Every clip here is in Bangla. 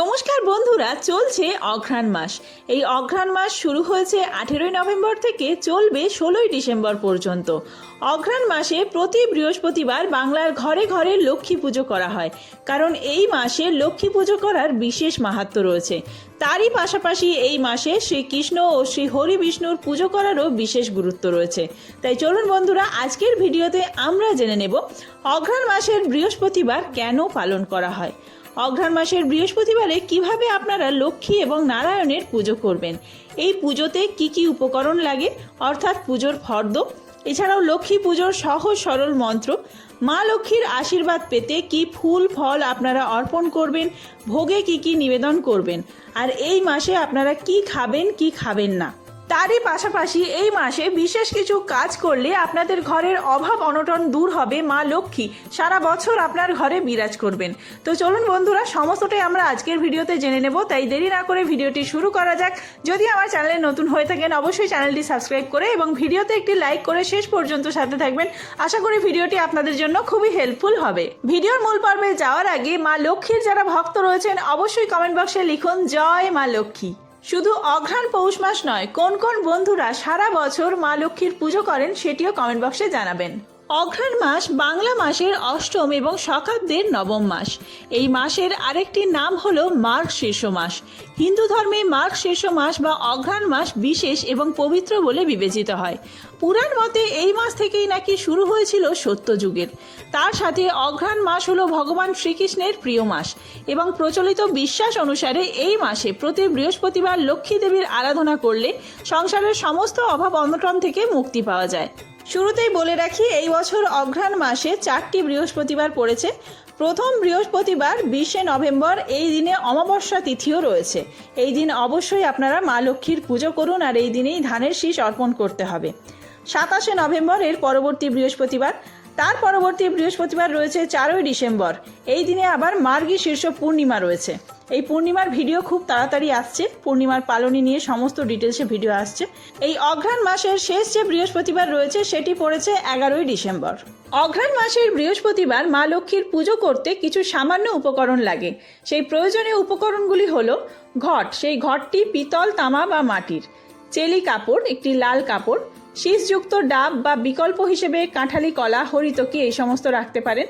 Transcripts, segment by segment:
নমস্কার বন্ধুরা, চলছে অঘ্রাণ মাস। এই অঘ্রাণ মাস শুরু হয়েছে আঠেরোই নভেম্বর থেকে চলবে ষোলোই ডিসেম্বর পর্যন্ত। অঘ্রাণ মাসে প্রতি বৃহস্পতিবার বাংলার ঘরে ঘরে লক্ষ্মী পুজো করা হয়। কারণ এই মাসে লক্ষ্মী পুজো করার বিশেষ মাহাত্ম্য রয়েছে। তারই পাশাপাশি এই মাসে শ্রীকৃষ্ণ ও শ্রী হরি বিষ্ণুর পুজো করারও বিশেষ গুরুত্ব রয়েছে। তাই চলুন বন্ধুরা, আজকের ভিডিওতে আমরা জেনে নেব অঘ্রাণ মাসের বৃহস্পতিবার কেন পালন করা হয়। অঘ্রাণ মাসের বৃহস্পতিবারে কীভাবে আপনারা লক্ষ্মী এবং নারায়ণের পুজো করবেন? এই পুজোতে কি কি উপকরণ লাগে? অর্থাৎ পুজোর ফর্দ, এছাড়াও লক্ষ্মী পুজোর সহজ সরল মন্ত্র, মা লক্ষ্মীর আশীর্বাদ পেতে কি ফুল, ফল আপনারা অর্পণ করবেন? ভোগে কি কি নিবেদন করবেন? আর এই মাসে আপনারা কি খাবেন কি খাবেন না? তারই পাশাপাশি এই মাসে বিশেষ কিছু কাজ করলে আপনাদের ঘরের অভাব অনটন দূর হবে মা লক্ষ্মী। সারা বছর আপনার ঘরে বিরাজ করবেন। তো চলুন বন্ধুরা, সমস্তটাই আমরা আজকের ভিডিওতে জেনে নেব। তাই দেরি না করে ভিডিওটি শুরু করা যাক। যদি আমার চ্যানেলে নতুন হয়ে থাকেন, অবশ্যই চ্যানেলটি সাবস্ক্রাইব করে এবং ভিডিওতে একটি লাইক করে শেষ পর্যন্ত সাথে থাকবেন। আশা করি ভিডিওটি আপনাদের জন্য খুবই হেল্পফুল হবে। ভিডিওর মূল পর্বে যাওয়ার আগে মা লক্ষ্মীর যারা ভক্ত রয়েছেন, অবশ্যই কমেন্ট বক্সে লিখুন, জয় মা লক্ষ্মী। শুধু অঘ্রাণ পৌষ মাস নয়, কোন কোন বন্ধুরা সারা বছর মা লক্ষ্মীর পুজো করেন সেটিও কমেন্ট বক্সে জানাবেন। অঘ্রাণ মাস বাংলা মাসের অষ্টম এবং শকাব্দের নবম মাস। এই মাসের আরেকটি নাম হল মার্গ শীর্ষ মাস। হিন্দু ধর্মে মার্গ শীর্ষ মাস বা অঘ্রাণ মাস বিশেষ এবং পবিত্র বলে বিবেচিত হয়। পুরাণ মতে এই মাস থেকেই নাকি শুরু হয়েছিল সত্যযুগের তার সাথে অঘ্রাণ মাস হলো ভগবান শ্রীকৃষ্ণের প্রিয় মাস এবং প্রচলিত বিশ্বাস অনুসারে এই মাসে প্রতি বৃহস্পতিবার লক্ষ্মী দেবীর আরাধনা করলে সংসারের সমস্ত অভাব অনটন থেকে মুক্তি পাওয়া যায়। শুরুতেই বলে রাখি, এই বছর অঘ্রাণ মাসে চারটি বৃহস্পতিবার পড়েছে। প্রথম বৃহস্পতিবার বিশে নভেম্বর, এই দিনে অমাবস্যা তিথিও রয়েছে। এই দিন অবশ্যই আপনারা মা লক্ষ্মীর পুজো করুন আর এই দিনেই ধানের শীষ অর্পণ করতে হবে। সাতাশে নভেম্বর, এর পরবর্তী বৃহস্পতিবার। তার পরবর্তী বৃহস্পতিবার রয়েছে চারই ডিসেম্বর। এই দিনে আবার মার্গী শীর্ষ পূর্ণিমা রয়েছে। এই পূর্ণিমার ভিডিও খুব তাড়াতাড়ি আসছে। পূর্ণিমার পালনী নিয়ে সমস্ত ডিটেলসে ভিডিও আসছে। এই অঘ্রাণ মাসের শেষ যে বৃহস্পতিবার রয়েছে, সেটি পড়েছে এগারোই ডিসেম্বর। অঘ্রাণ মাসের বৃহস্পতিবার মা লক্ষ্মীর পুজো করতে কিছু সামান্য উপকরণ লাগে। সেই প্রয়োজনীয় উপকরণগুলি হলো ঘট। সেই ঘটটি পিতল তামা বা মাটির। চেলি কাপড়, একটি লাল কাপড়, শীষযুক্ত ডাব বা বিকল্প হিসেবে কাঁঠালি, কলা, হরিতকি এই সমস্ত রাখতে পারেন।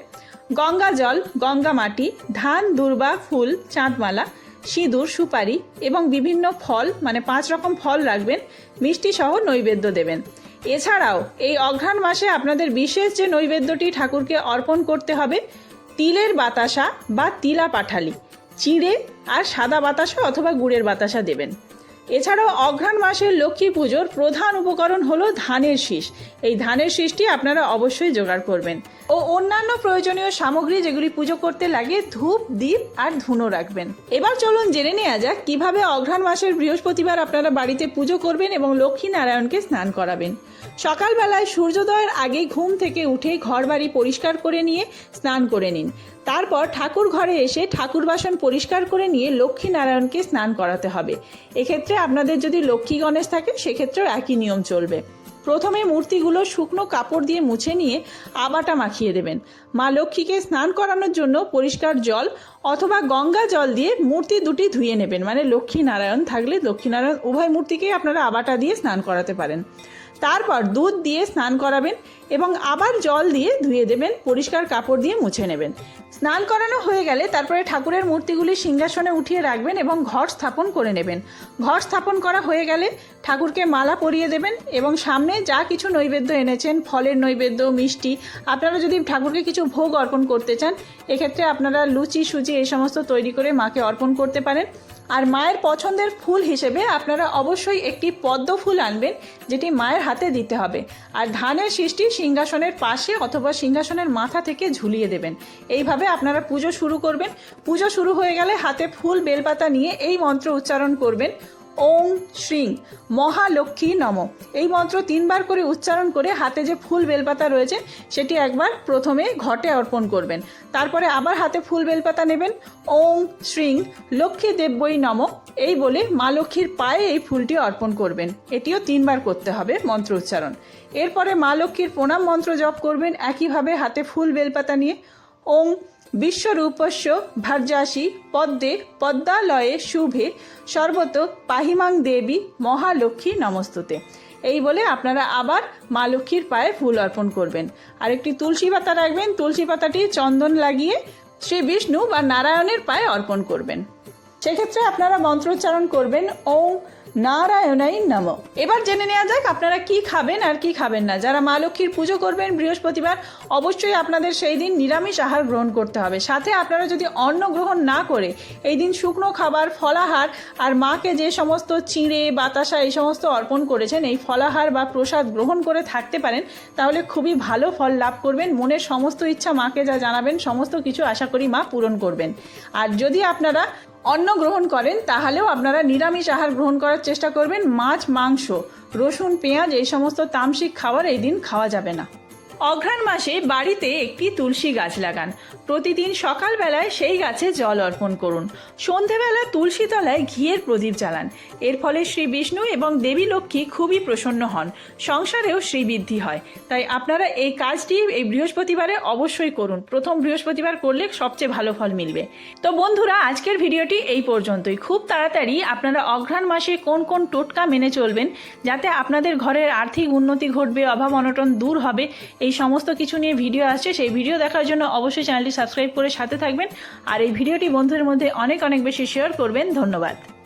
গঙ্গা জল, গঙ্গা মাটি, ধান, দুর্বা, ফুল, চাঁদমালা, সিঁদুর, সুপারি এবং বিভিন্ন ফল মানে পাঁচ রকম ফল রাখবেন, মিষ্টি সহ নৈবেদ্য দেবেন। এছাড়াও এই অঘ্রাণ মাসে আপনাদের বিশেষ যে নৈবেদ্যটি ঠাকুরকে অর্পণ করতে হবে, তিলের বাতাসা বা তিলা পাঠালি। চিড়ে আর সাদা বাতাসা অথবা গুড়ের বাতাসা দেবেন। এছাড়াও অঘ্রাণ মাসের লক্ষ্মী পুজোর প্রধান উপকরণ হলো ধানের শীষ। এই ধানের শীষটি আপনারা অবশ্যই জোগাড় করবেন। ও অন্যান্য প্রয়োজনীয় সামগ্রী যেগুলি পুজো করতে লাগে, ধূপ দ্বীপ আর ধুনো রাখবেন। এবার চলুন জেনে নেওয়া যাক কীভাবে অঘ্রাণ মাসের বৃহস্পতিবার আপনারা বাড়িতে পুজো করবেন এবং লক্ষ্মী নারায়ণকে স্নান করাবেন। সকালবেলায় সূর্যোদয়ের আগে ঘুম থেকে উঠে ঘরবাড়ি পরিষ্কার করে নিয়ে স্নান করে নিন। তারপর ঠাকুর ঘরে এসে ঠাকুর বাসন পরিষ্কার করে নিয়ে লক্ষ্মী নারায়ণকে স্নান করাতে হবে। এক্ষেত্রে আপনাদের যদি লক্ষ্মী গণেশ থাকে, সেক্ষেত্রেও একই নিয়ম চলবে। প্রথমে মূর্তিগুলো শুকনো কাপড় দিয়ে মুছে নিয়ে আবাটা মাখিয়ে দেবেন। মা লক্ষ্মীকে স্নান করানোর জন্য পরিষ্কার জল অথবা গঙ্গা জল দিয়ে মূর্তি দুটি ধুয়ে নেবেন। মানে লক্ষ্মী নারায়ণ থাকলে লক্ষ্মী নারায়ণ উভয় মূর্তিকেই আপনারা আবাটা দিয়ে স্নান করাতে পারেন। তারপর দুধ দিয়ে স্নান করাবেন এবং আবার জল দিয়ে ধুয়ে দেবেন, পরিষ্কার কাপড় দিয়ে মুছে নেবেন। স্নান করানো হয়ে গেলে তারপরে ঠাকুরের মূর্তিগুলি সিংহাসনে উঠিয়ে রাখবেন এবং ঘর স্থাপন করে নেবেন। ঘর স্থাপন করা হয়ে গেলে ঠাকুরকে মালা পরিয়ে দেবেন এবং সামনে যা কিছু নৈবেদ্য এনেছেন, ফলের নৈবেদ্য, মিষ্টি, আপনারা যদি ঠাকুরকে কিছু ভোগ অর্পণ করতে চান, এক্ষেত্রে আপনারা লুচি, সুজি এই সমস্ত তৈরি করে মাকে অর্পণ করতে পারেন। আর মায়ের পছন্দের ফুল হিসেবে আপনারা অবশ্যই একটি পদ্ম ফুল আনবেন, যেটি মায়ের হাতে দিতে হবে। আর ধানের সৃষ্টি সিংহাসনের পাশে অথবা সিংহাসনের মাথা থেকে ঝুলিয়ে দেবেন। এইভাবে আপনারা পুজো শুরু করবেন। পুজো শুরু হয়ে গেলে হাতে ফুল, বেলপাতা নিয়ে এই মন্ত্র উচ্চারণ করবেন। ওং শ্রীং, মহালক্ষ্মী নম। এই মন্ত্র তিনবার করে উচ্চারণ করে হাতে যে ফুল বেলপাতা রয়েছে, সেটি একবার প্রথমে ঘটে অর্পণ করবেন। তারপরে আবার হাতে ফুল বেলপাতা নেবেন। ওং শ্রীং, লক্ষ্মী দেব্যই নম। এই বলে মা লক্ষ্মীর পায়ে এই ফুলটি অর্পণ করবেন। এটিও তিনবার করতে হবে মন্ত্র উচ্চারণ। এরপরে মা লক্ষ্মীর প্রণাম মন্ত্র জপ করবেন একইভাবে হাতে ফুল বেলপাতা নিয়ে। ওং বিশ্বরূপস্য ভার্যাসী পদ্মে পদ্মালয়ে শুভে সর্বত পাহিমাং দেবী মহালক্ষ্মী নমস্তুতে। এই বলে আপনারা আবার মা লক্ষ্মীর পায়ে ফুল অর্পণ করবেন। আর একটি তুলসী পাতা রাখবেন। তুলসী পাতাটি চন্দন লাগিয়ে শ্রী বিষ্ণু বা নারায়ণের পায়ে অর্পণ করবেন। সেক্ষেত্রে আপনারা মন্ত্রোচ্চারণ করবেন, ওম নারায়ণাই নম। এবার জেনে নেওয়া যাক আপনারা কি খাবেন আর কি খাবেন না। যারা মা লক্ষ্মীর পুজো করবেন বৃহস্পতিবার, অবশ্যই আপনাদের সেই দিন নিরামিষ আহার গ্রহণ করতে হবে। সাথে আপনারা যদি অন্ন গ্রহণ না করে, এই দিন শুকনো খাবার, ফলাহার আর মাকে যে সমস্ত চিঁড়ে, বাতাসা এই সমস্ত অর্পণ করেছেন, এই ফলাহার বা প্রসাদ গ্রহণ করে থাকতে পারেন, তাহলে খুবই ভালো ফল লাভ করবেন। মনের সমস্ত ইচ্ছা মাকে যা জানাবেন, সমস্ত কিছু আশা করি মা পূরণ করবেন। আর যদি আপনারা অন্ন গ্রহণ করেন, তাহলেও আপনারা নিরামিষ আহার গ্রহণ করার চেষ্টা করবেন। মাছ, মাংস, রসুন, পেঁয়াজ, এই সমস্ত তামসিক খাবার এই দিন খাওয়া যাবে না। অঘ্রাণ মাসে বাড়িতে একটি তুলসী গাছ লাগান। প্রতিদিন সকালবেলায় সেই গাছে জল অর্পণ করুন। সন্ধেবেলা তুলসী তলায় ঘিয়ের প্রদীপ জ্বালান। এর ফলে শ্রী বিষ্ণু এবং দেবী লক্ষ্মী খুবই প্রসন্ন হন। সংসারেও শ্রীবৃদ্ধি হয়। তাই আপনারা এই কাজটি এই বৃহস্পতিবারে অবশ্যই করুন। প্রথম বৃহস্পতিবার করলে সবচেয়ে ভালো ফল মিলবে। তো বন্ধুরা, আজকের ভিডিওটি এই পর্যন্তই। খুব তাড়াতাড়ি আপনারা অঘ্রাণ মাসে কোন কোন টোটকা মেনে চলবেন যাতে আপনাদের ঘরের আর্থিক উন্নতি ঘটবে, অভাব অনটন দূর হবে এই সমস্ত কিছু নিয়ে ভিডিও আসছে, সেই ভিডিও দেখার জন্য অবশ্যই চ্যানেলটি সাবস্ক্রাইব করে সাথে থাকবেন। আর এই ভিডিওটি বন্ধুদের মধ্যে অনেক অনেক বেশি শেয়ার করবেন। ধন্যবাদ।